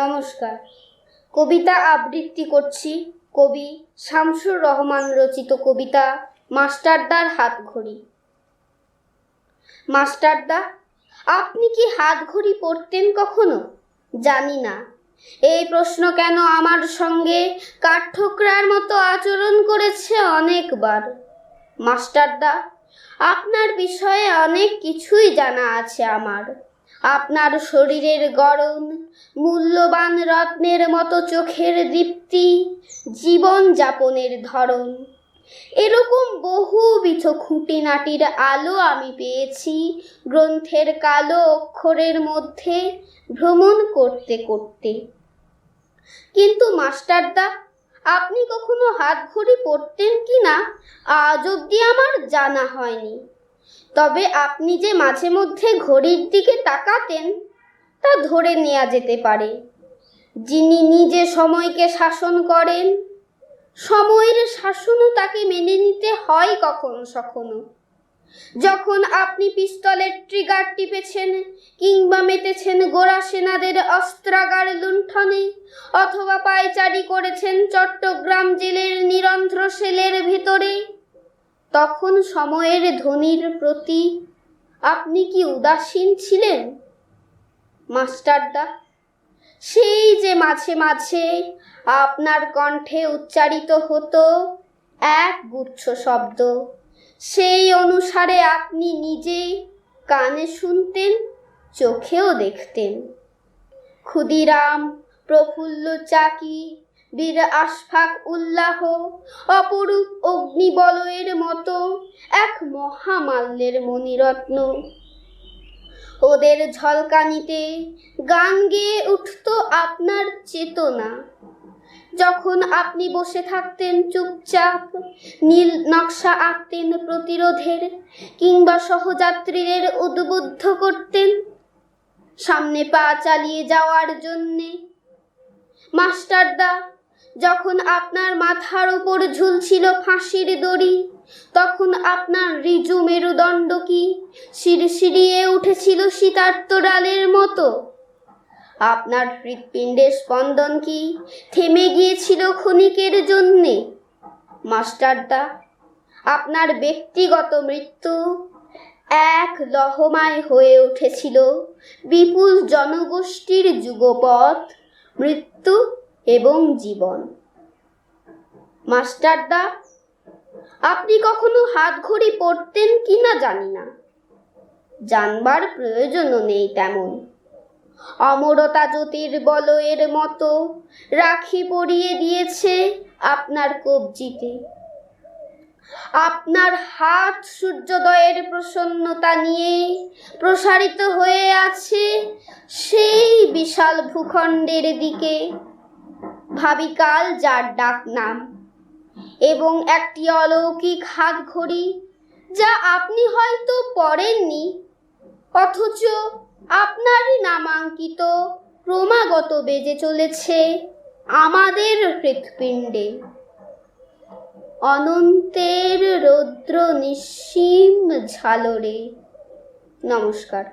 নমস্কার। কবিতা আবৃত্তি করছি কবি শামসুর রহমান রচিত কবিতা মাস্টারদার হাত ঘড়ি মাস্টারদা, আপনি কি হাত ঘড়ি পরতেন কখনো? জানি না। এই প্রশ্ন কেন আমার সঙ্গে কাঠঠোকরার মতো আচরণ করেছে অনেকবার? মাস্টারদা, আপনার বিষয়ে অনেক কিছুই জানা আছে আমার। আপনার শরীরের গড়ন মূল্যবান রত্নের মতো চোখের দীপ্তি জীবন যাপনের ধরন। এরকম বহুবিধ খুঁটিনাটির আলো আমি পেয়েছি গ্রন্থের কালো অক্ষরের মধ্যে ভ্রমণ করতে করতে। কিন্তু মাস্টারদা, আপনি কখনো হাত ঘড়ি পরতেন কি না? আজ অবধি আমার জানা হয়নি। তবে আপনি যে মাঝে মধ্যে ঘড়ির দিকে তাকাতেন, তা ধরে নেওয়া যেতে পারে। যিনি নিজে সময়কে শাসন করেন, সময়ের শাসনও তাকে মেনে নিতে হয় কখনো সখনো। যখন আপনি পিস্তলের ট্রিগার টিপেছেন কিংবা মেতেছেন গোরা সেনাদের অস্ত্রাগার লুণ্ঠনে অথবা পায়চারি করেছেন চট্টগ্রাম জেলের নিরন্ধ্র সেলের ভিতরে তখন সময়ের ধ্বনির প্রতি আপনি কি উদাসীন ছিলেন? মাস্টারদা, সেই যে মাঝে মাঝে আপনার কণ্ঠে উচ্চারিত হতো এক গুচ্ছ শব্দ। সেই অনুসারে আপনি নিজে কানে শুনতেন, চোখেও দেখতেন। ক্ষুদিরাম, প্রফুল্ল চাকি বীর আশফাক উল্লাহ অপরূপ অগ্নিবলয়ের মতো এক মহামাল্যের মণিরত্ন। ওদের ঝলকানিতে গান গেয়ে উঠত আপনার চেতনা। যখন আপনি বসে থাকতেন চুপচাপ, নীল নকশা আঁকতেন প্রতিরোধের কিংবা সহযাত্রীদের উদ্বুদ্ধ করতেন, সামনে পা চালিয়ে যাওয়ার জন্যে। মাস্টারদা যখন আপনার মাথার উপর ঝুলছিল ফাঁসির দড়ি, তখন আপনার রিজু মেরুদণ্ড কি? সিঁড়িয়ে উঠেছিল শীতার্তরালের মতো। আপনার হৃৎপিণ্ডের স্পন্দন কি? থেমে গিয়েছিল ক্ষণিকের জন্যে। মাস্টারদা, আপনার ব্যক্তিগত মৃত্যু এক লহমায় হয়ে উঠেছিল। বিপুল জনগোষ্ঠীর যুগপথ, মৃত্যু এবং জীবন। মাস্টারদা আপনি কখনো হাত ঘড়ি পরতেন কি না জানি না। জানবার প্রয়োজনও নেই তেমন। অমরতা জ্যোতির বলয়ের মতো রাখি পরিয়ে দিয়েছে আপনার কবজিতে। আপনার হাত সূর্যোদয়ের প্রসন্নতা নিয়ে প্রসারিত হয়ে আছে সেই বিশাল ভূখণ্ডের দিকে। ভাবিকাল যার ডাক নাম। এবং একটি অলৌকিক হাত ঘড়ি, যা আপনি হয়তো পড়েননি, অথচ আপনারই নামাঙ্কিত, ক্রমাগত বেজে চলেছে আমাদের হৃৎপিণ্ডে। অনন্তের রৌদ্র নিঃসীম ঝালরে। নমস্কার।